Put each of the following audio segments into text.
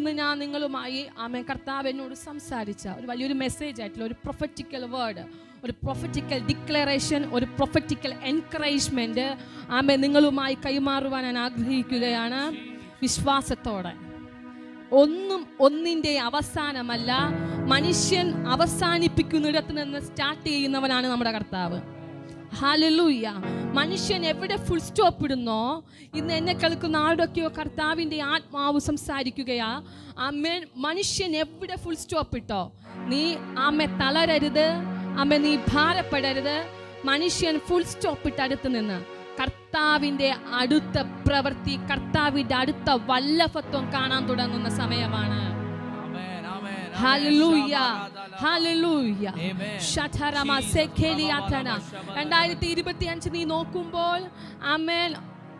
ഇന്ന് ഞാൻ നിങ്ങളുമായി ആമേ കർത്താവ് എന്നോട് സംസാരിച്ച ഒരു വലിയൊരു മെസ്സേജ് ആയിട്ടുള്ള ഒരു പ്രൊഫറ്റിക്കൽ വേർഡ് ഒരു പ്രൊഫറ്റിക്കൽ ഡിക്ലറേഷൻ ഒരു പ്രൊഫറ്റിക്കൽ എൻകറേജ്മെന്റ് ആമേ നിങ്ങളുമായി കൈമാറുവാൻ ഞാൻ ആഗ്രഹിക്കുകയാണ് വിശ്വാസത്തോടെ. ഒന്നും ഒന്നിന്റെ അവസാനമല്ല മനുഷ്യൻ അവസാനിപ്പിക്കുന്നിടത്ത് നിന്ന് സ്റ്റാർട്ട് ചെയ്യുന്നവനാണ് നമ്മുടെ കർത്താവ്. ഹാലലൂയ മനുഷ്യൻ എവിടെ ഫുൾ സ്റ്റോപ്പ് ഇടുന്നോ? ഇന്ന് എന്നെ കേൾക്കുന്ന ആരുടെയൊക്കെയോ കർത്താവിന്റെ ആത്മാവ് സംസാരിക്കുകയാ. അമ്മ മനുഷ്യൻ എവിടെ ഫുൾ സ്റ്റോപ്പ് ഇട്ടോ? നീ അമ്മ തളരരുത്. അമ്മ നീ ഭാരപ്പെടരുത്. മനുഷ്യൻ ഫുൾ സ്റ്റോപ്പ് ഇട്ട് അടുത്ത് നിന്ന്. കർത്താവിന്റെ അടുത്ത പ്രവൃത്തി കർത്താവിന്റെ അടുത്ത വല്ലഭത്വം കാണാൻ തുടങ്ങുന്ന സമയമാണ്. രണ്ടായിരത്തി ഇരുപത്തി അഞ്ച് നീ നോക്കുമ്പോൾ ആമേൻ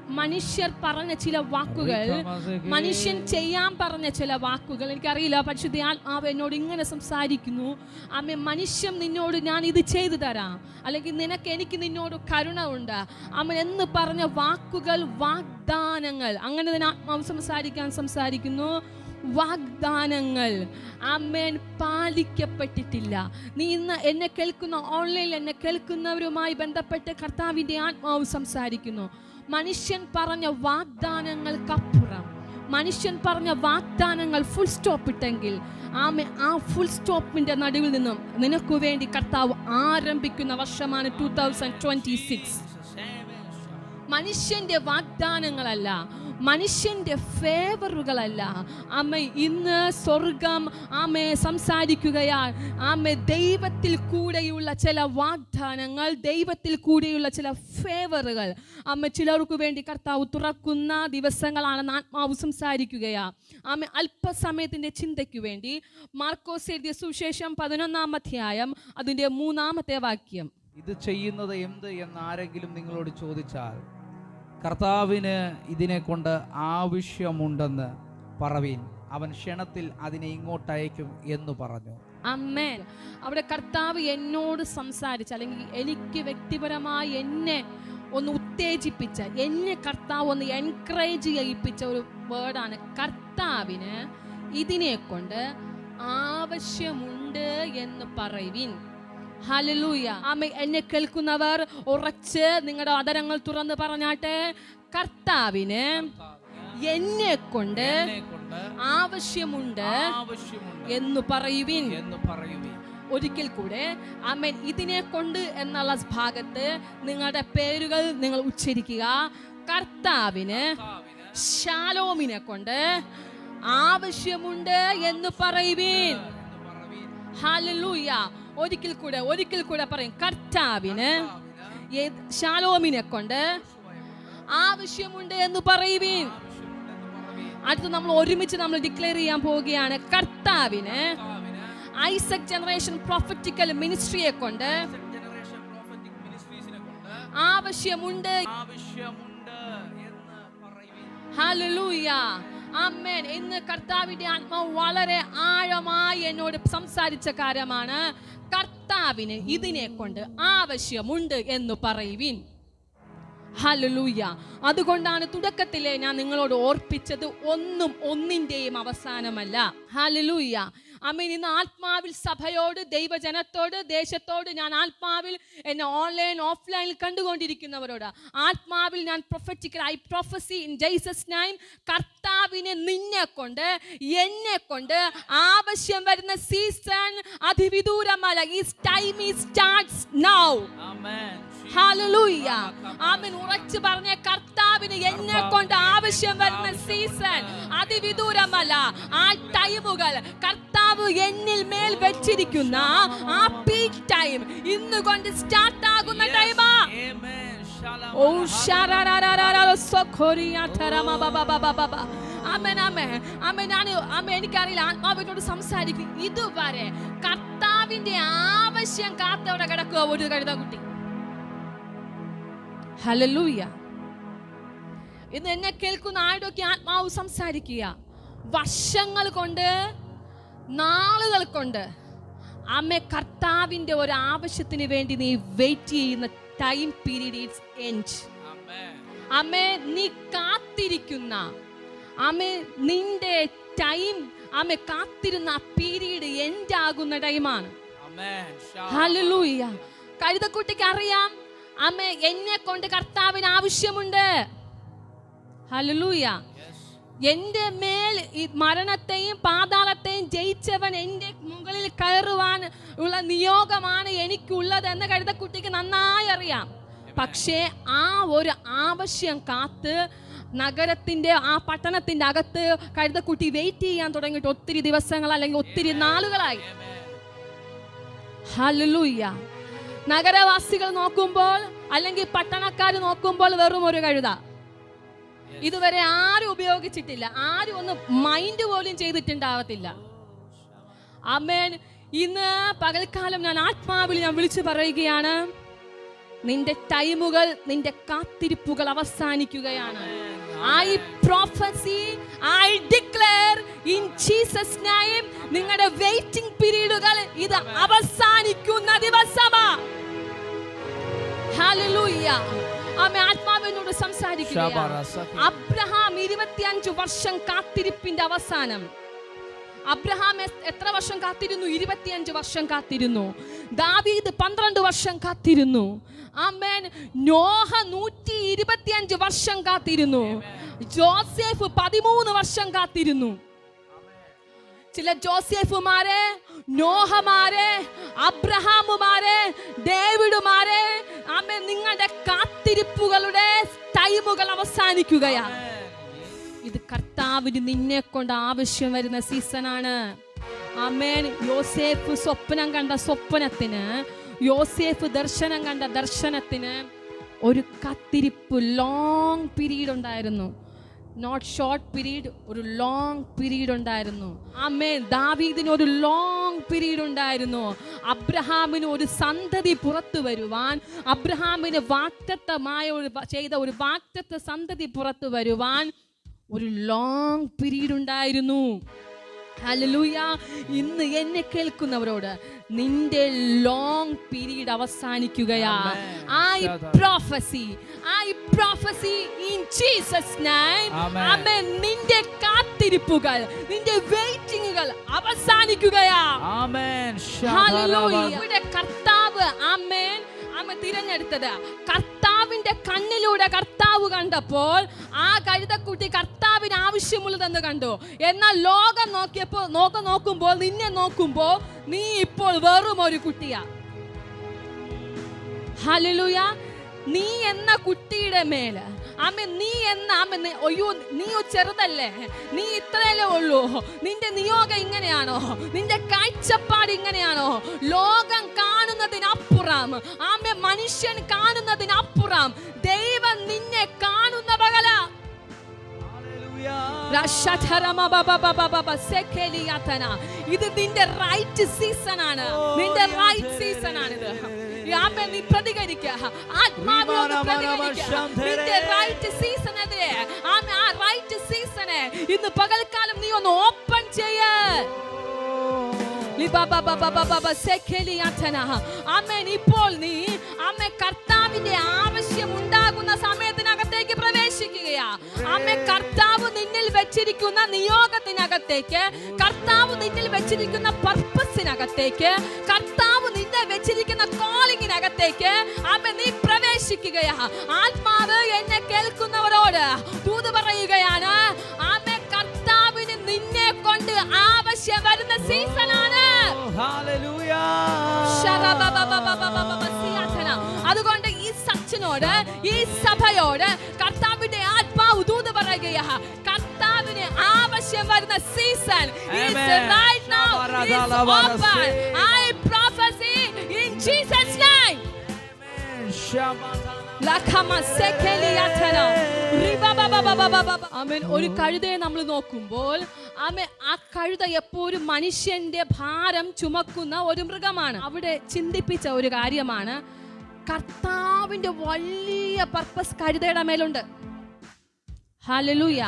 മനുഷ്യർ പറഞ്ഞ ചില വാക്കുകൾ മനുഷ്യൻ ചെയ്യാൻ പറഞ്ഞ ചില വാക്കുകൾ. എനിക്കറിയില്ല പരിശുദ്ധ ആത്മാവ് എന്നോട് ഇങ്ങനെ സംസാരിക്കുന്നു. അമ്മ മനുഷ്യൻ നിന്നോട് ഞാൻ ഇത് ചെയ്തു തരാം. അല്ലെങ്കിൽ നിനക്ക് എനിക്ക് നിന്നോട് കരുണ ഉണ്ട്. അമ്മ എന്ന് പറഞ്ഞ വാക്കുകൾ വാഗ്ദാനങ്ങൾ. അങ്ങനെ തന്നെ ആത്മാവ് സംസാരിക്കാൻ സംസാരിക്കുന്നു. വാഗ്ദാനങ്ങൾ. അമ്മേൻ പാലിക്കപ്പെട്ടിട്ടില്ല. നീ ഇന്ന് എന്നെ കേൾക്കുന്ന ഓൺലൈനിൽ എന്നെ കേൾക്കുന്നവരുമായി ബന്ധപ്പെട്ട് കർത്താവിന്റെ ആത്മാവ് സംസാരിക്കുന്നു. മനുഷ്യൻ പറഞ്ഞ വാഗ്ദാനങ്ങൾക്കപ്പുറം. മനുഷ്യൻ പറഞ്ഞ വാഗ്ദാനങ്ങൾ ഫുൾ സ്റ്റോപ്പ് ഇട്ടെങ്കിൽ ആമെ ആ ഫുൾ സ്റ്റോപ്പിന്റെ നടുവിൽ നിന്നും നിനക്കു വേണ്ടി കർത്താവ് ആരംഭിക്കുന്ന വർഷമാണ് ടു തൗസൻഡ് ട്വന്റി സിക്സ് മനുഷ്യന്റെ വാഗ്ദാനങ്ങളല്ല മനുഷ്യന്റെ ഫേവറുകളല്ല അമ്മ ഇന്ന് സ്വർഗം ആമെ സംസാരിക്കുകയാ ആമെ ദൈവത്തിൽ കൂടെയുള്ള ചില വാഗ്ദാനങ്ങൾ ദൈവത്തിൽ കൂടെയുള്ള ചില ഫേവറുകൾ അമ്മ ചിലർക്ക് വേണ്ടി കർത്താവ് തുറക്കുന്ന ദിവസങ്ങളാണെന്ന് ആത്മാവ് സംസാരിക്കുകയാ. ആമെ അല്പസമയത്തിന്റെ ചിന്തയ്ക്ക് വേണ്ടി മാർക്കോസ് എഴുതിയ സുവിശേഷം പതിനൊന്നാം അധ്യായം അതിന്റെ മൂന്നാമത്തെ വാക്യം. ഇത് ചെയ്യുന്നത് എന്ത് എന്ന് ആരെങ്കിലും നിങ്ങളോട് ചോദിച്ചാൽ കർത്താവിന് ഇതിനെ കൊണ്ട് ആവശ്യമുണ്ടെന്ന് പറവീൻ. അവൻ ക്ഷണത്തിൽ അതിനെ ഇങ്ങോട്ട് അയക്കും എന്ന് പറഞ്ഞു. അമ്മേൻ. അവിടെ കർത്താവ് എന്നോട് സംസാരിച്ച അല്ലെങ്കിൽ എനിക്ക് വ്യക്തിപരമായി എന്നെ ഒന്ന് ഉത്തേജിപ്പിച്ച എന്നെ കർത്താവ് ഒന്ന് എൻകറേജ് ചെയ്യിപ്പിച്ച ഒരു വേർഡാണ് കർത്താവിന് ഇതിനെ കൊണ്ട് ആവശ്യമുണ്ട് എന്ന് പറയുവിൻ ഹല്ലേലൂയ ആമ എന്നെ കേൾക്കുന്നവർ ഉറച്ച് നിങ്ങളുടെ അതരങ്ങൾ തുറന്ന് പറഞ്ഞാട്ടെ. കർത്താവിന് എന്നെ കൊണ്ട് ആവശ്യമുണ്ട് എന്ന് പറയുവിൻ. എന്ന് പറയുവീൻ. ഒരിക്കൽ കൂടെ ആമേൻ ഇതിനെ കൊണ്ട് എന്നുള്ള ഭാഗത്ത് നിങ്ങളുടെ പേരുകൾ നിങ്ങൾ ഉച്ചരിക്കുക. കർത്താവിന് ശാലോമിനെ കൊണ്ട് ആവശ്യമുണ്ട് എന്ന് പറയുവിൻ. എന്ന് ഹല്ലേലൂയ ഒരിക്കൽ കൂടെ ഒരിക്കൽ കൂടെ പറയും കർത്താവിന് ശാലോമിനെ കൊണ്ട് ആവശ്യമുണ്ട് എന്ന് പറയുവീൻ. അടുത്ത് നമ്മൾ ഒരുമിച്ച് നമ്മൾ ഡിക്ലെയർ ചെയ്യാൻ പോവുകയാണ് കർത്താവിന് ഐസക് ജനറേഷൻ പ്രൊഫറ്റിക്കൽ മിനിസ്ട്രിയെ കൊണ്ട് ആവശ്യമുണ്ട്. അമ്മേൻ ഇന്ന് കർത്താവിന്റെ ആത്മാവ് വളരെ ആഴമായി എന്നോട് സംസാരിച്ച കാര്യമാണ്. കർത്താവിന് ഇതിനെ കൊണ്ട് ആവശ്യമുണ്ട് എന്ന് പറയുവിൻ. ഹല്ലേലൂയ. അതുകൊണ്ടാണ് തുടക്കത്തിലെ ഞാൻ നിങ്ങളോട് ഓർപ്പിച്ചത് ഒന്നും ഒന്നിന്റെയും അവസാനമല്ല. ഹല്ലേലൂയ. അമീൻ ഇന്ന് ആത്മാവിൽ സഭയോട് ദൈവജനത്തോട് ദേശത്തോട് ഞാൻ ആത്മാവിൽ എന്നെ ഓൺലൈൻ ഓഫ്ലൈനിൽ കണ്ടുകൊണ്ടിരിക്കുന്നവരോട് ആത്മാവിൽ ഞാൻ prophetical I prophesy in Jesus name കർത്താവിനെ നിന്നെ കൊണ്ട് എന്നെ കൊണ്ട് ആവശ്യം വരുന്ന സീസൺ അതിവിദൂരമല്ല. ഈ ടൈം ഈ സ്റ്റാർട്ട്സ് നൗ ആമേൻ ഉറച്ചു പറഞ്ഞ കർത്താവിന് എന്നെ കൊണ്ട് ആവശ്യം വരുന്ന സീസൺ അതിവിദൂരമല്ല. ആ ടൈമുകൾ കർത്താവ് എന്നിൽ മേൽ വെച്ചിരിക്കുന്ന ആ പീക്ക് ടൈം ഇന്ന് കൊണ്ട് സ്റ്റാർട്ട് ആകുന്ന ടൈമാ ഓ സഖോരിയാ തരമ ബബ ബബ ബബ ആമേൻ ആമേൻ. ആമേൻ ഞാൻ ആമേൻ. എനിക്കറിയില്ല ആത്മാവിനോട് സംസാരിക്കും. ഇതുവരെ കർത്താവിന്റെ ആവശ്യം കാത്തവിടെ കിടക്കുക ഒരു കഴുത കുട്ടി. ഹലലൂയ ഇന്ന് എന്നെ കേൾക്കുന്ന ആരുടെയൊക്കെ ആത്മാവ് സംസാരിക്കുക. വർഷങ്ങൾ കൊണ്ട് നാളുകൾ കൊണ്ട് അമ്മ കർത്താവിന്റെ ഒരു ആവശ്യത്തിന് വേണ്ടി നീ വെയിറ്റ് ചെയ്യുന്ന ടൈം പീരീഡ് ഇറ്റ്സ് എൻഡ് അമ്മ നീ കാത്തിരിക്കുന്ന അമ്മ നിന്റെ ടൈം അമ്മ കാത്തിരുന്ന പീരീഡ് എൻഡ് ആകുന്ന ടൈമാണ് കഴുതക്കുട്ടിക്ക് അറിയാം അമ്മ എന്നെ കൊണ്ട് കർത്താവിന് ആവശ്യമുണ്ട്. ഹല്ലേലൂയ എന്റെ മേൽ ഈ മരണത്തെയും പാതാളത്തെയും ജയിച്ചവൻ എന്റെ മുകളിൽ കയറുവാൻ ഉള്ള നിയോഗമാണ് എനിക്കുള്ളത് എന്ന് കഴുതക്കുട്ടിക്ക് നന്നായി അറിയാം. പക്ഷേ ആ ഒരു ആവശ്യം കാത്ത് നഗരത്തിന്റെ ആ പട്ടണത്തിന്റെ അകത്ത് കഴുതക്കുട്ടി വെയിറ്റ് ചെയ്യാൻ തുടങ്ങിയിട്ട് ഒത്തിരി ദിവസങ്ങൾ അല്ലെങ്കിൽ ഒത്തിരി നാളുകളായി. ഹല്ലേലൂയ നഗരവാസികൾ നോക്കുമ്പോൾ അല്ലെങ്കിൽ പട്ടണക്കാർ നോക്കുമ്പോൾ വെറും ഒരു കഴുത. ഇതുവരെ ആരും ഉപയോഗിച്ചിട്ടില്ല. ആരും ഒന്ന് മൈൻഡ് പോലും ചെയ്തിട്ടുണ്ടാവത്തില്ല. അമ്മേൻ ഇന്ന് പകൽക്കാലം ഞാൻ ആത്മാവിൽ ഞാൻ വിളിച്ചു പറയുകയാണ്. നിന്റെ ടൈമുകൾ നിന്റെ കാത്തിരിപ്പുകൾ അവസാനിക്കുകയാണ്. I prophesy I declare in Jesus name നിങ്ങളുടെ വെയിറ്റിംഗ് പീരീഡുകൾ ഇത് അവസാനിക്കുന്ന ദിവസമാ. ഹല്ലേലൂയ ആമേ ആത്മാവിനോട് സംസാരിക്കുക അബ്രഹാം ഇരുപത്തിയഞ്ചു വർഷം കാത്തിരിപ്പിന്റെ അവസാനം. അബ്രഹാം എത്ര വർഷം കാത്തിരുന്നു? ഇരുപത്തിയഞ്ച് വർഷം കാത്തിരുന്നു. ദാവീദ് പന്ത്രണ്ട് വർഷം കാത്തിരുന്നു. ആമേൻ നോഹ നൂറ്റി ഇരുപത്തിയഞ്ച് വർഷം കാത്തിരുന്നു. ജോസഫ് പതിമൂന്ന് വർഷം കാത്തിരുന്നു. ചില ജോസഫുമാരെ നോഹമാരെ അബ്രഹാമുമാരെ ഡേവിഡുമാരെ ആമേ നിങ്ങളുടെ കാത്തിരിപ്പുകളുടെ ടൈമുകൾ അവസാനിക്കുകയാണ്. ഇത് കർത്താവിന് നിന്നെ കൊണ്ട് ആവശ്യം വരുന്ന സീസണാണ്. ആമേൻ യോസേഫ് സ്വപ്നം കണ്ട സ്വപ്നത്തിന് യോസേഫ് ദർശനം കണ്ട ദർശനത്തിന് ഒരു കത്തിരിപ്പ് ലോങ് പീരീഡ് ഉണ്ടായിരുന്നു. നോട്ട് ഷോർട്ട് പീരീഡ് ഒരു ലോങ് പീരീഡ് ഉണ്ടായിരുന്നു. അമ്മേ ദാവീദിന് ഒരു ലോങ് പീരീഡ് ഉണ്ടായിരുന്നു. അബ്രഹാമിന് ഒരു സന്തതി പുറത്തു വരുവാൻ അബ്രഹാമിന് വാക്തത്വമായ ഒരു ചെയ്ത ഒരു വാക്തത്വ സന്തതി പുറത്തു വരുവാൻ ഒരു ലോങ് പീരീഡ് ഉണ്ടായിരുന്നു. ഹല്ലേലൂയ ഇന്ന് എന്നെ കേൾക്കുന്നവരോട് നിന്റെ long period അവസാനിക്കുകയാ. I prophesy I prophesy in Jesus name ആമേൻ നിന്റെ കാത്തിരിപ്പുകൾ നിന്റെ വെയിറ്റിംഗുകൾ അവസാനിക്കുകയാ. Amen hallelujah. ഇവിടെ കർത്താവ് ആമേൻ. ആമേൻ തിരഞ്ഞെടുത്തത്. കർത്താവിന്റെ കണ്ണിലൂടെ കർത്താവ് കണ്ടപ്പോൾ ആ കഴുതക്കുട്ടി കർത്താവിന് ആവശ്യമുള്ളതെന്ന് കണ്ടു. എന്നാൽ ലോകം നോക്കിയപ്പോൾ നോക്ക നോക്കുമ്പോൾ നിന്നെ നോക്കുമ്പോൾ നീ ഇപ്പോൾ വെറും ഒരു കുട്ടിയാ. ഹല്ലേലൂയ. നീ എന്ന കുട്ടിയുടെ മേൽ. അമ്മ നീ എന്ന അമ്മ അയ്യോ നീ ചെറുതല്ലേ? നീ ഇത്രയല്ലേ ഉള്ളൂ. നിന്റെ നിയോഗം ഇങ്ങനെയാണോ? നിന്റെ കാഴ്ചപ്പാട് ഇങ്ങനെയാണോ? ലോകം കാണുന്നതിനപ്പുറം ആമ മനുഷ്യൻ കാണുന്നതിനപ്പുറം. ദൈവം നിന്നെ കാണുന്ന പകല. ഇത് നിന്റെ റൈറ്റ് സീസൺ ആണ് നിന്റെ റൈറ്റ് സീസൺ ആണ് ഇത് നീ നിന്റെ റൈറ്റ് ആ റൈറ്റ് സീസണെ ഇന്ന് പകൽക്കാലം നീ ഒന്ന് ഓപ്പൺ ചെയ്യ. അമ്മേൻ ഇപ്പോൾ നീ അമ്മ കർത്താവിന്റെ ആവശ്യം ഉണ്ടാകുന്ന സമയത്തിനകത്തേക്ക് പ്രവേശിക്കുകയാ. അമ്മ കർത്താവ് നിന്നിൽ വെച്ചിരിക്കുന്ന നിയോഗത്തിനകത്തേക്ക് കർത്താവ് നിന്നിൽ വെച്ചിരിക്കുന്ന പർപ്പസിനകത്തേക്ക് കർത്താവ് നിന്നെ വെച്ചിരിക്കുന്ന കോളിങ്ങിനകത്തേക്ക് അമ്മ നീ പ്രവേശിക്കുകയാ. ആത്മാവ് എന്നെ കേൾക്കുന്നവരോട് തൂത് പറയുകയാണ് അമ്മ കർത്താവിന് നിന്നെ കൊണ്ട് ആവശ്യം വരുന്ന സീസണാണ് hallelujah. അതുകൊണ്ട് ഈ സച്ചിനോട് ഈ സഭയോട് കർത്താവിന്റെ ആത്മാവ് ദൂത് പറയുകയാ കർത്താവിന് ആവശ്യം വരുന്ന സീസൺ. Amen. Shamatana. ലഖമസെഖലിയഥന. റിബബബബബബബ. ആമേൻ ഒരു കഴുതയെ നമ്മൾ നോക്കുമ്പോൾ ആമേ ആ കഴുത എപ്പോഴും മനുഷ്യന്റെ ഭാരം ചുമക്കുന്ന ഒരു മൃഗമാണ്. അവിടെ ചിന്തിപ്പിച്ച ഒരു കാര്യമാണ് കർത്താവിന്റെ വലിയ പർപ്പസ് കഴുതയുടെ മേലുണ്ട്. ഹല്ലേലൂയ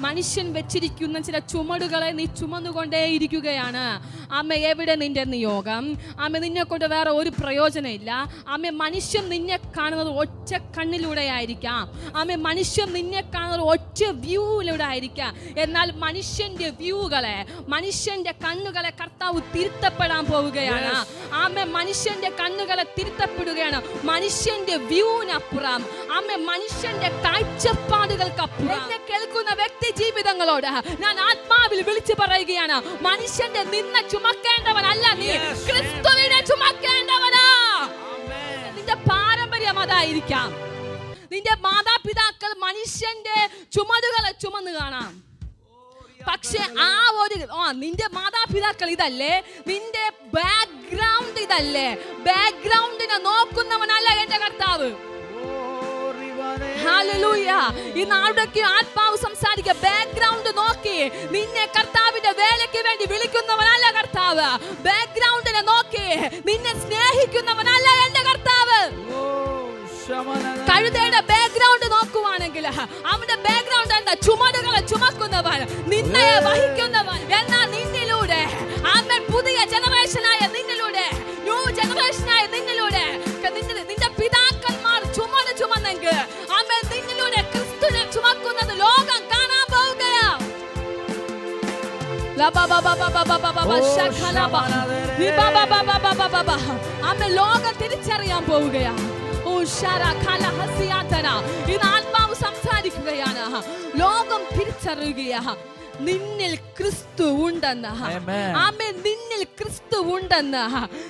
മനുഷ്യൻ വെച്ചിരിക്കുന്ന ചില ചുമടുകളെ നീ ചുമന്നുകൊണ്ടേയിരിക്കുകയാണ്. അമ്മ എവിടെ നിന്റെ നിയോഗം? അമ്മ നിന്നെ കൊണ്ട് വേറെ ഒരു പ്രയോജനമില്ല. അമ്മ മനുഷ്യൻ നിന്നെ കാണുന്നത് ഒറ്റ കണ്ണിലൂടെ ആയിരിക്കാം. അമ്മ മനുഷ്യൻ നിന്നെ കാണുന്നത് ഒറ്റ വ്യൂവിലൂടെ ആയിരിക്കാം. എന്നാൽ മനുഷ്യന്റെ വ്യൂകളെ മനുഷ്യന്റെ കണ്ണുകളെ കർത്താവ് തിരുത്തപ്പെടാൻ പോവുകയാണ്. അമ്മ മനുഷ്യന്റെ കണ്ണുകളെ തിരുത്തപ്പെടുകയാണ്. മനുഷ്യന്റെ വ്യൂവിനപ്പുറം. അമ്മ മനുഷ്യന്റെ കാഴ്ചപ്പാടുകൾക്കപ്പുറം. എന്നെ കേൾക്കുന്ന വ്യക്തി ജീവിതങ്ങളോട് ഞാൻ ആത്മാവിൽ വിളിച്ചു പറയുകയാണ് മനുഷ്യന്റെ നിന്ന ചുമക്കേണ്ടവനല്ല നീ. ക്രിസ്തുവിനെ ചുമക്കേണ്ടവനാ. നിന്റെ പാരമ്പര്യം അതായിരിക്കാം. നിന്റെ മാതാപിതാക്കൾ മനുഷ്യന്റെ ചുമടുകളെ ചുമന്ന് കാണാം. പക്ഷെ ആ ഒരു ആ നിന്റെ മാതാപിതാക്കൾ ഇതല്ലേ? നിന്റെ ബാക്ക്ഗ്രൗണ്ട് ഇതല്ലേ? ബാക്ക്ഗ്രൗണ്ടിനെ നോക്കുന്നവനല്ല എന്റെ കർത്താവ്. ഈ നാടൊക്കെ ആത്മാവ് സംസാരിക്കുക. ബാക്ക്ഗ്രൗണ്ട് നോക്കി. നിന്നെ കർത്താവിന്റെ വേലയ്ക്ക് വേണ്ടി വിളിക്കുന്നവനല്ല കർത്താവ്. ബാക്ക്ഗ്രൗണ്ടിനെ നോക്കി. നിന്നെ സ്നേഹിക്കുന്നവനല്ല എന്റെ കർത്താവ്. കഴുതയുടെ ബാക്ക്ഗ്രൗണ്ട് നോക്കുവാണെങ്കിൽ അവന്റെ ബാക്ക്ഗ്രൗണ്ട് എന്താ? ചുമടുകളെ ചുമക്കുന്നവൻ നിന്നെ വഹിക്കുന്നവൻ. എന്നാ നിന്നിലൂടെ അവൻ പുതിയ ജനറേഷനായ അമ്മ ലോകം തിരിച്ചറിയാൻ പോവുകയാണ് ഇന്ന് ആത്മാവ് സംസാരിക്കുകയാണ് ലോകം തിരിച്ചറിയുകയാ നിന്നിൽ ക്രിസ്തു ഉണ്ടെന്ന്. ആമേ നിന്നിൽ ക്രിസ്തു ഉണ്ടെന്ന്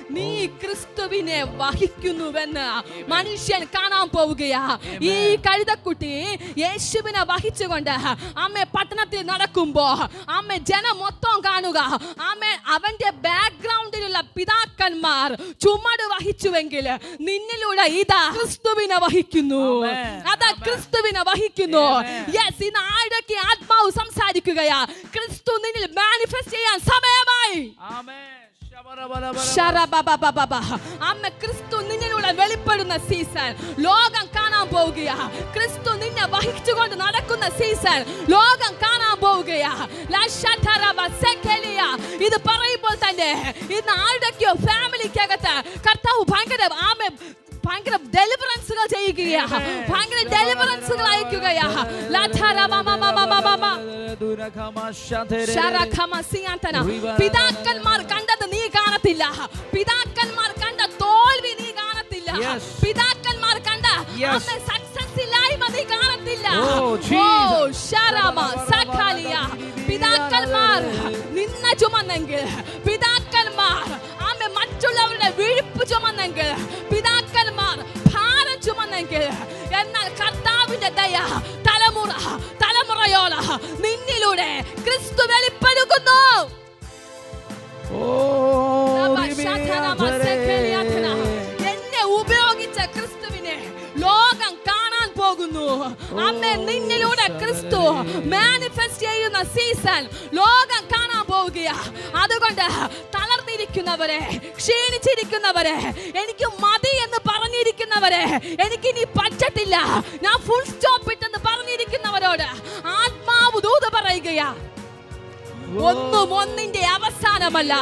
നീ ക്രിസ്തുവിനെ വഹിക്കുന്നുവെന്ന് മനുഷ്യൻ കാണാൻ പോവുകയാ. ഈ കഴുതക്കുട്ടി യേശുവിനെ വഹിച്ചുകൊണ്ട് അമ്മ പട്ടണത്തിൽ നടക്കുമ്പോ അമ്മ ജനം മൊത്തം കാണുക. അമ്മ അവന്റെ ബാക്ക്ഗ്രൗണ്ടിലുള്ള പിതാക്കന്മാർ ചുമട് വഹിച്ചുവെങ്കിൽ നിന്നിലൂടെ ഇതാ ക്രിസ്തുവിനെ വഹിക്കുന്നു. അതാ ക്രിസ്തുവിനെ വഹിക്കുന്നു. യെസ് ഇന്ന് ആഴൊക്കെ ആത്മാവ് സംസാരിക്കുകയാ. ക്രിസ്തു നിന്നിൽ മാനിഫെസ്റ്റ് ചെയ്യാൻ സമയമായി. Amen. അമ്മ ക്രിസ്തു നിന്നിലൂടെ വെളിപ്പെടുന്ന സീസൺ. ലോകം കാണാൻ പോവുകയാ. ക്രിസ്തു നിന്നെ വഹിച്ചുകൊണ്ട് നടക്കുന്ന സീസൺ. ലോകം കാണാൻ പോവുകയാ. ഇത് പറയുമ്പോൾ തന്നെ ഇന്ന് ആരുടെയൊക്കെയോ ഫാമിലിക്കകത്ത് കർത്താവ് ഭയങ്കര ആമ ഭയങ്കര ഡെലിവറൻസുകൾ ചെയ്യുകയാ. ഭയങ്കര ഡെലിവറൻസുകൾ അയക്കുകയാ. പിതാക്കന്മാർ കണ്ടത് കാണത്തില്ല പിതാക്കന്മാർ കണ്ട തോൽവി നീ കാണത്തില്ല. പിതാക്കന്മാർ കണ്ട. സക്സസ് ഇല്ലായ്മ നീ കാണത്തില്ല Oh. സഖാലിയ. പിതാക്കന്മാർ നിന്ന ചുമന്നെങ്കിൽ പിതാക്കന്മാർ ആമെ മറ്റുള്ളവരുടെ വിഴുപ്പ് ചുമന്നെങ്കിൽ പിതാക്കന്മാർ ഭാരം ചുമന്നെങ്കിൽ എന്നാൽ കർത്താവിന്റെ ദയ തലമുറ തലമുറയോള നിന്നിലൂടെ ക്രിസ്തു വെളിപ്പെടുന്നു എന്നെ ഉപയോഗിച്ച ക്രിസ്തുവിനെ ലോകം കാണാൻ പോകുന്നു. അമ്മ നിന്നിലൂടെ ക്രിസ്തു മാനിഫെസ്റ്റ് ചെയ്യുന്ന സീസൺ ലോകം കാണാൻ പോവുകയാ. അതുകൊണ്ട് തളർന്നിരിക്കുന്നവരെ ക്ഷീണിച്ചിരിക്കുന്നവരെ എനിക്ക് മതി എന്ന് പറഞ്ഞിരിക്കുന്നവരെ എനിക്ക് ഇനി പറ്റത്തില്ല. ഞാൻ ഫുൾ സ്റ്റോപ്പ് ഇട്ടെന്ന് പറഞ്ഞിരിക്കുന്നവരോട് ആത്മാവ് ദൂത് പറയുകയാ. ഒന്നും ഒന്നിന്റെ അവസാനമല്ല.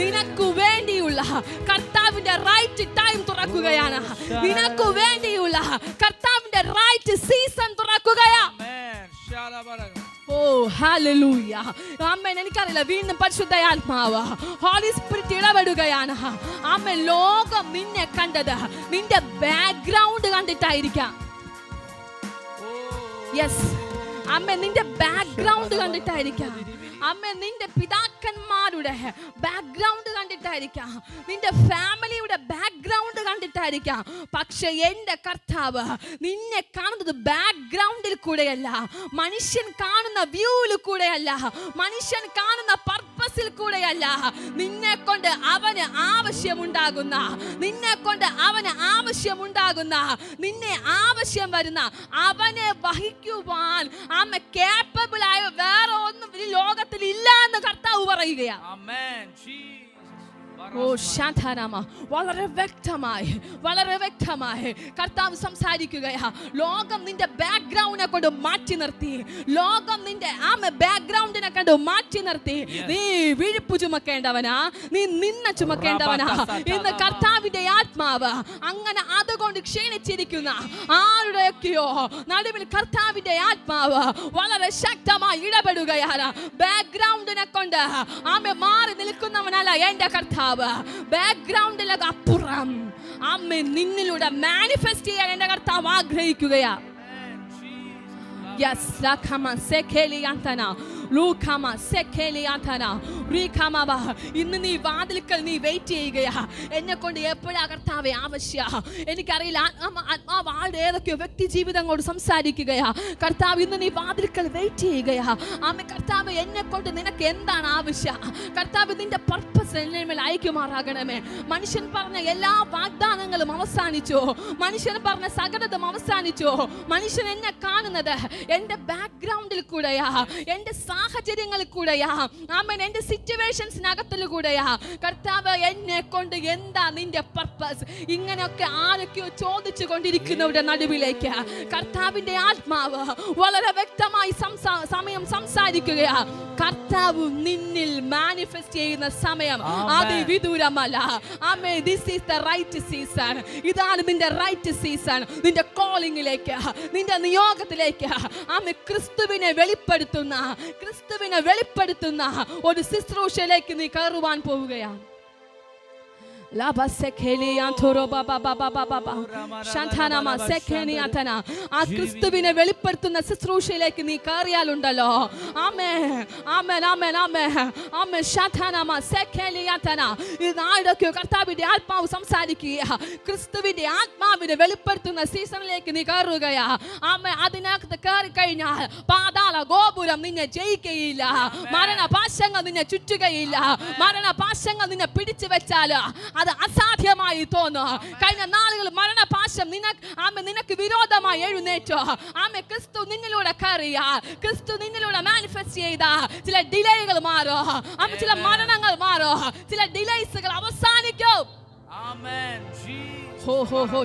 നിനക്ക് വേണ്ടിയുള്ള കർത്താവിന്റെ റൈറ്റ് ടൈം തുറക്കുകയാണ്. നിനക്ക് വേണ്ടിയുള്ള കർത്താവിന്റെ റൈറ്റ് സീസൺ തുറക്കുകയാ. ഓ ഹാലലൂയ അമ്മൻ എനിക്കറിയില്ല വീണ്ടും പരിശുദ്ധയാത്മാവ് ഹോളി സ്പിരിറ്റ് ഇടപെടുകയാണ്. അമ്മ ലോകം നിന്നെ കണ്ടത്. നിന്റെ ബാക്ക്ഗ്രൗണ്ട് കണ്ടിട്ടായിരിക്കാം. യെസ് അമ്മ നിന്റെ ബാക്ക്ഗ്രൗണ്ട് കണ്ടിട്ടായിരിക്കാം. അമ്മ നിന്റെ പിതാക്കന്മാരുടെ ബാക്ക്ഗ്രൗണ്ട് കണ്ടിട്ടായിരിക്കാം. നിന്റെ ഫാമിലിയുടെ ബാക്ക്ഗ്രൗണ്ട് കണ്ടിട്ടായിരിക്കാം. പക്ഷെ എന്റെ കർത്താവ് നിന്നെ കാണുന്നത് ബാക്ക്ഗ്രൗണ്ടിൽ കൂടെയല്ല. മനുഷ്യൻ കാണുന്ന വ്യൂവിൽ കൂടെയല്ല. മനുഷ്യൻ കാണുന്ന പർപ്പസിൽ കൂടെയല്ല. നിന്നെ കൊണ്ട് അവന് ആവശ്യമുണ്ടാകുന്ന നിന്നെ കൊണ്ട് അവന് ആവശ്യമുണ്ടാകുന്ന നിന്നെ ആവശ്യം വരുന്ന അവനെ വഹിക്കുവാൻ ആമ കേപ്പബിൾ ആയ വേറെ ഒന്നും ഈ ലോകത്തിൽ ഇല്ല എന്ന് കർത്താവ് പറയുകയാണ്. ഓ ശാന്താരാമ. വളരെ വ്യക്തമായി വളരെ വ്യക്തമായി കർത്താവ് സംസാരിക്കുകയാ. ലോകം നിന്റെ ബാക്ക്ഗ്രൗണ്ടിനെ കൊണ്ട് മാറ്റി നിർത്തി. ലോകം നിന്റെ ആമ ബാക്ക്ഗ്രൗണ്ടിനെ കണ്ട് മാറ്റി നിർത്തി. നീ വിഴുപ്പ് ചുമക്കേണ്ടവനാ. നീ നിന്ന ചുമക്കേണ്ടവനാ. ഇന്ന് കർത്താവിന്റെ ആത്മാവ് അങ്ങനെ അതുകൊണ്ട് ക്ഷീണിച്ചിരിക്കുന്ന ആരുടെയൊക്കെയോ നടുവിൽ കർത്താവിന്റെ ആത്മാവ് വളരെ ശക്തമായി ഇടപെടുകയാണ് ബാക്ക്ഗ്രൗണ്ടിനെ കൊണ്ട് ആമ മാറി നിൽക്കുന്നവനല്ല എന്റെ കർത്താവ്. ബാക്ക്ഗ്രൗണ്ടിലൊക്കെ അപ്പുറം. അമ്മ നിന്നിലൂടെ മാനിഫെസ്റ്റ് ചെയ്യാൻ എന്റെ കർത്താവ് ആഗ്രഹിക്കുകയാ. Yes Lakama Sekeliantana, Lukama Sekeliantana, Rikamaba. ഇന്ന് നീ വാതിൽക്കൽ നീ വെയിറ്റ് ചെയ്യുകയാ. എന്നെ കൊണ്ട് എപ്പോഴാ കർത്താവെ ആവശ്യ? എനിക്കറിയില്ല ആത്മാ- ആത്മാവ് ആളുടെ ഏതൊക്കെയോ വ്യക്തി ജീവിതം കൊണ്ട് സംസാരിക്കുകയാ. കർത്താവ് ഇന്ന് നീ വാതിൽക്കൽ വെയിറ്റ് ചെയ്യുകയാ. ആമ കർത്താവ് എന്നെ കൊണ്ട് നിനക്ക് എന്താണ് ആവശ്യം? കർത്താവ് നിന്റെ പർപ്പസ് എന്നെ മേൽ അയക്കുമാറാകണമേ. മനുഷ്യൻ പറഞ്ഞ എല്ലാ വാഗ്ദാനങ്ങളും അവസാനിച്ചോ? മനുഷ്യൻ പറഞ്ഞ സകലതും അവസാനിച്ചോ? മനുഷ്യൻ എന്നെ കാണുന്നത് എന്റെ ബാക്ക്ഗ്രൗണ്ടിൽ കൂടെയാ. എന്റെ സാഹചര്യങ്ങളിൽ കൂടെയാ ആമൻ. എന്റെ സിറ്റുവേഷൻസിനകത്തിൽ കൂടെയാ കർത്താവ് എന്നെ കൊണ്ട് എന്താ നിന്റെ പർപ്പസ് ഇങ്ങനെയൊക്കെ ആരൊക്കെയോ ചോദിച്ചു കൊണ്ടിരിക്കുന്നവരുടെ നടുവിലേക്ക്. കർത്താവിന്റെ ആത്മാവ് വളരെ വ്യക്തമായി സംസാ സമയം സംസാരിക്കുകയാ. കർത്താവ് നിന്നിൽ മാനിഫെസ്റ്റ് ചെയ്യുന്ന സമയം. അതിവിദൂരമല്ല. ആമേ this is the right season ഇതാണ് നിന്റെ റൈറ്റ് സീസൺ നിന്റെ കോളിംഗിലേക്ക് നിന്റെ നിയോഗത്തിലേക്ക്. അമ്മ ക്രിസ്തുവിനെ വെളിപ്പെടുത്തുന്ന ക്രിസ്തുവിനെ വെളിപ്പെടുത്തുന്ന ഒരു ശുശ്രൂഷയിലേക്ക് നീ കയറുവാൻ പോവുകയാണ്. Laba sekeli antoro ba ba ba ba ba ba ba. ശാന്താനാമ സെഖേനി അഥന. ആ ക്രിസ്തുവിനെ വെളിപ്പെടുത്തുന്ന ശുശ്രൂഷയിലേക്ക് നീ കയറിയാലുണ്ടല്ലോ. ആമേ ആമേൻ ആമേൻ ആമേ ആമേ ശാന്താനാമ സെഖേനി അഥന. ഈ നാടൊക്കെ കർത്താവിന്റെ ആത്മാവ് സംസാരിക്കുക ക്രിസ്തുവിന്റെ ആത്മാവിനെ വെളിപ്പെടുത്തുന്ന സീസണിലേക്ക് നീ കയറുകയാ. ആമേ അതിനകത്ത് കയറി കഴിഞ്ഞാൽ പാതാള ഗോപുരം നിന്നെ ജയിക്കുകയില്ല മരണപാശങ്ങൾ നിന്നെ ചുറ്റുകയില്ല. മരണപാശങ്ങൾ നിന്നെ പിടിച്ചു വെച്ചാൽ അത് അസാധ്യമായി തോന്നുക കഴിഞ്ഞ നാളുകൾ മരണപാശം നിനക്ക് ആമ നിനക്ക് വിരോധമായി എഴുന്നേറ്റോ. ആമ ക്രിസ്തു നിന്നിലൂടെ കയറിയ ക്രിസ്തു നിന്നിലൂടെ മാനിഫെസ്റ്റ് ചെയ്ത ചില ഡിലേകൾ മാറോ. ആമ ചില മരണങ്ങൾ മാറോ. ചില ഡിലേസുകൾ അവസാനിക്കും. ഹോ ഹോ ഹോ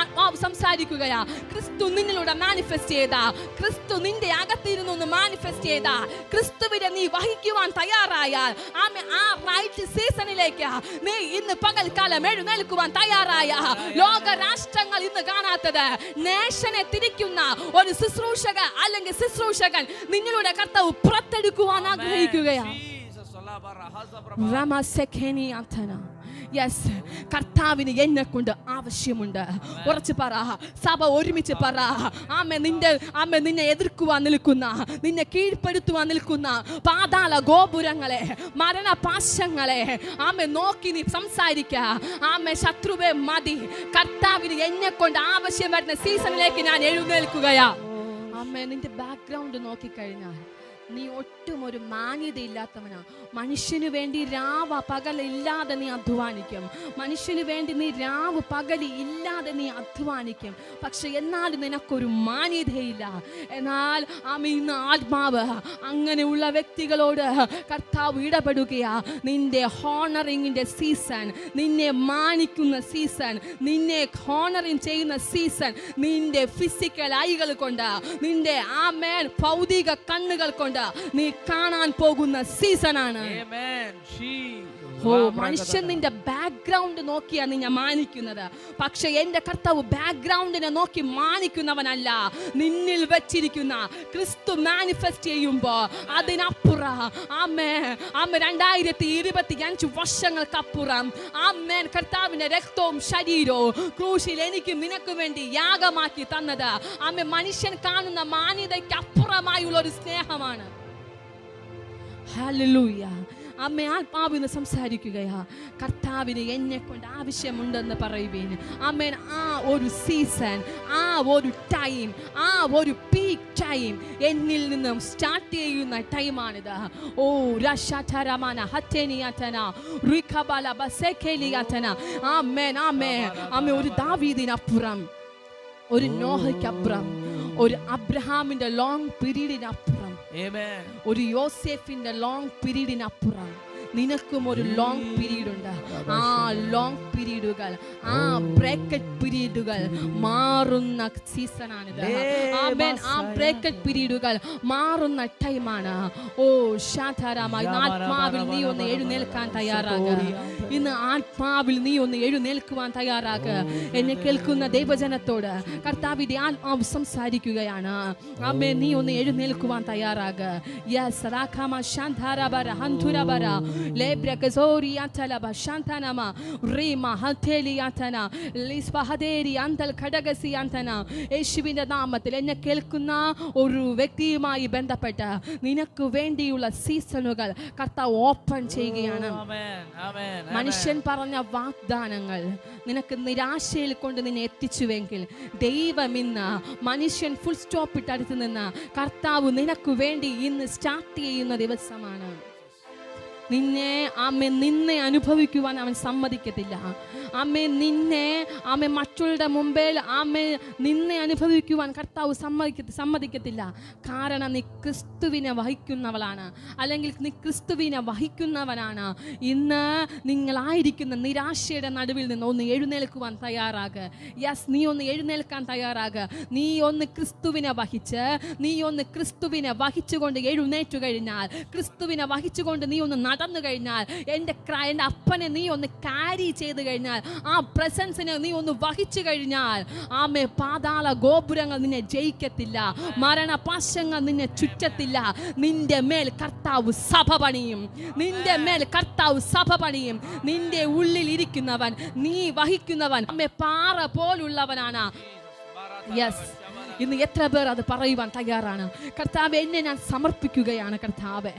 ആത്മാവ് സംസാരിക്കുകയാ. ക്രിസ്തു നിന്നിലൂടെ മാനിഫെസ്റ്റ് ചെയ്ത. ക്രിസ്തു നിന്റെ അകത്തിരുന്നു ഒന്ന് മാനിഫെസ്റ്റ് ചെയ്ത. ക്രിസ്തുവിനെ നീ വഹിക്കുവാൻ തയ്യാറായാൽ ആമേ ആ റൈറ്റ് സീസണിലേക്ക് നീ ഇന്ന് പകൽക്കാലം എഴുന്നേൽക്കുവാൻ തയ്യാറായ ലോക രാഷ്ട്രങ്ങൾ ഇന്ന് കാണാത്തത് നേഷനെ തിരിക്കുന്ന ഒരു ശുശ്രൂഷക അല്ലെങ്കിൽ ശുശ്രൂഷകൻ നിങ്ങളുടെ കർത്താവ് പുറത്തെടുക്കുവാൻ ആഗ്രഹിക്കുകയാണ്. റമസെഖേനി അഥന. യെസ് കർത്താവിന് എന്നെ കൊണ്ട് ആവശ്യമുണ്ട് ഉറച്ചു പറ. സഭ ഒരുമിച്ച് പറ. ആമ നിന്റെ ആമ നിന്നെ എതിർക്കുവാൻ നിൽക്കുന്ന നിന്നെ കീഴ്പ്പെടുത്തുവാൻ നിൽക്കുന്ന പാതാള ഗോപുരങ്ങളെ മരണപാശങ്ങളെ ആമ നോക്കി നീ സംസാരിക്ക. ആമ ശത്രുവെ മതി. കർത്താവിന് എന്നെ കൊണ്ട് ആവശ്യം വരുന്ന സീസണിലേക്ക് ഞാൻ എഴുന്നേൽക്കുകയാ. അമ്മ നിന്റെ ബാക്ക്ഗ്രൗണ്ട് നോക്കിക്കഴിഞ്ഞാൽ നീ ഒട്ടും ഒരു മാന്യതയില്ലാത്തവനാ. മനുഷ്യന് വേണ്ടി രാവ പകലില്ലാതെ നീ അധ്വാനിക്കും. മനുഷ്യന് വേണ്ടി നീ രാവ് പകൽ ഇല്ലാതെ നീ അധ്വാനിക്കും. പക്ഷെ എന്നാൽ നിനക്കൊരു മാന്യതയില്ല. എന്നാൽ അമീന്ന് ആത്മാവ് അങ്ങനെയുള്ള വ്യക്തികളോട് കർത്താവ് ഇടപെടുകയാ. നിന്റെ ഹോണറിങ്ങിന്റെ സീസൺ നിന്നെ മാനിക്കുന്ന സീസൺ നിന്നെ ഹോണറിങ് ചെയ്യുന്ന സീസൺ നിന്റെ ഫിസിക്കൽ ഐകൾ കൊണ്ട് നിന്റെ ആ മേൽ ഭൗതിക കണ്ണുകൾ കൊണ്ട് നീ കാണാൻ പോകുന്ന സീസണാണ്. Jesus. ഓ മനുഷ്യൻ നിന്റെ ബാക്ക്ഗ്രൗണ്ട് നോക്കിയാണ് ഞാൻ മാനിക്കുന്നത്. പക്ഷെ എന്റെ കർത്താവ് ബാക്ക്ഗ്രൗണ്ടിനെ നോക്കി മാനിക്കുന്നവനല്ല. നിന്നിൽ വെച്ചിരിക്കുന്ന ക്രിസ്തു മാനിഫെസ്റ്റ് ചെയ്യുമ്പോ അതിനപ്പുറം. ആമേ ആമ രണ്ടായിരത്തി ഇരുപത്തി അഞ്ച് വർഷങ്ങൾക്കപ്പുറം. ആമേൻ. കർത്താവിന്റെ രക്തവും ശരീരവും ക്രൂശിൽ എനിക്കും നിനക്കും വേണ്ടി യാഗമാക്കി തന്നത്. ആമേ മനുഷ്യൻ കാണുന്ന മാന്യതയ്ക്ക് അപ്പുറമായുള്ള ഒരു സ്നേഹമാണ്. ഹല്ലേലൂയ അമ്മ ആത്മാവിന്ന് സംസാരിക്കുകയാ. കർത്താവിന് എന്നെ കൊണ്ട് ആവശ്യമുണ്ടെന്ന് പറയുവേന് അമ്മേൻ ആ ഒരു സീസൺ ആ ഒരു ടൈം ആ ഒരു പീക്ക് ടൈം എന്നിൽ നിന്നും സ്റ്റാർട്ട് ചെയ്യുന്ന ടൈമാണിത് ഓ രശരമന ഹത്തേനിയതന റിഖബല ബസേഖേലിയതന ആമേൻ ആമേൻ അമ്മ ഒരു ദാവീദിനപ്പുറം ഒരു നോഹയ്ക്കപ്പുറം ഒരു അബ്രഹാമിന്റെ ലോങ് പീരീഡിനപ്പുറം. ഒരു യോസെഫിന്റെ ലോങ് പീരീഡിനപ്പുറം നിനക്കും ഒരു ലോങ് പീരീഡ് ഉണ്ട് ആ ലോങ് പീരീഡുകൾ ആ ബ്രേക്കറ്റ് പീരീഡുകൾ മാറുന്ന സീസണാണിത് ആ ബ്രേക്കറ്റ് പീരീഡുകൾ മാറുന്ന ടൈമാണ് ഓ ശാധാരാമായി ആത്മാവിൽ നീ ഒന്ന് എഴുന്നേൽക്കാൻ തയ്യാറാകുക ഇന്ന് ആത്മാവിൽ നീ ഒന്ന് എഴുന്നേൽക്കുവാൻ തയ്യാറാക്ക. എന്നെ കേൾക്കുന്ന ദൈവജനത്തോട് കർത്താവിന്റെ ആത്മാവ് സംസാരിക്കുകയാണ്. ആമേ നീ ഒന്ന് എഴുന്നേൽക്കുവാൻ തയ്യാറാക യെസ് റാഖാമ ശാന്താരബര ഹന്ധുരബര ലേബ്രകസോരിയാതലബ ശാന്താനമ റീമ ഹഥേലിയാതന ലിസ്ബഹദേരി അന്തൽ ഘടകസിയാന്തന യേശുവിന്റെ നാമത്തിൽ എന്നെ കേൾക്കുന്ന ഒരു വ്യക്തിയുമായി ബന്ധപ്പെട്ട് നിനക്ക് വേണ്ടിയുള്ള സീസണുകൾ കർത്താവ് ഓപ്പൺ ചെയ്യുകയാണ്. മനുഷ്യൻ പറഞ്ഞ വാഗ്ദാനങ്ങൾ നിനക്ക് നിരാശയിൽ കൊണ്ട് നിന്നെ എത്തിച്ചുവെങ്കിൽ ദൈവം ഇന്ന് മനുഷ്യൻ ഫുൾ സ്റ്റോപ്പ് ഇട്ട് അടുത്ത് നിന്ന് കർത്താവ് നിനക്ക് വേണ്ടി ഇന്ന് സ്റ്റാർട്ട് ചെയ്യുന്ന ദിവസമാണ്. നിന്നെ ആമ നിന്നെ അനുഭവിക്കുവാൻ അവൻ സമ്മതിക്കത്തില്ല. ആമെ നിന്നെ ആമേ മറ്റുള്ളവരുടെ മുമ്പിൽ ആമേ നിന്നെ അനുഭവിക്കുവാൻ കർത്താവ് സമ്മതിക്ക സമ്മതിക്കത്തില്ല. കാരണം നീ ക്രിസ്തുവിനെ വഹിക്കുന്നവളാണ്. അല്ലെങ്കിൽ നീ ക്രിസ്തുവിനെ വഹിക്കുന്നവനാണ്. ഇന്ന് നിങ്ങളായിരിക്കുന്ന നിരാശയുടെ നടുവിൽ നിന്ന് ഒന്ന് എഴുന്നേൽക്കുവാൻ തയ്യാറാകുക യെസ് നീ ഒന്ന് എഴുന്നേൽക്കാൻ തയ്യാറാകുക നീ ഒന്ന് ക്രിസ്തുവിനെ വഹിച്ച് നീ ഒന്ന് ക്രിസ്തുവിനെ വഹിച്ചുകൊണ്ട് എഴുന്നേറ്റു കഴിഞ്ഞാൽ ക്രിസ്തുവിനെ വഹിച്ചുകൊണ്ട് നീ ഒന്ന് നടന്നു കഴിഞ്ഞാൽ എന്റെ എന്റെ അപ്പനെ നീ ഒന്ന് കാരി ചെയ്ത് കഴിഞ്ഞാൽ ആ പ്രസൻസിനെ നീ ഒന്ന് വഹിച്ചു കഴിഞ്ഞാൽ ആമേ പാതാള ഗോപുരങ്ങൾ നിന്നെ ജയിക്കത്തില്ല മരണപാശങ്ങൾ നിന്നെ ചുറ്റത്തില്ല. നിന്റെ മേൽ കർത്താവ് സഭ പണിയും. നിന്റെ മേൽ കർത്താവ് സഭ പണിയും. നിന്റെ ഉള്ളിൽ ഇരിക്കുന്നവൻ നീ വഹിക്കുന്നവൻ അമ്മേ പാറ പോലുള്ളവനാണ്. യെസ് ഇന്ന് എത്ര പേർ അത് പറയുവാൻ തയ്യാറാണ്? കർത്താവ് എന്നെ ഞാൻ സമർപ്പിക്കുകയാണ് കർത്താവ്.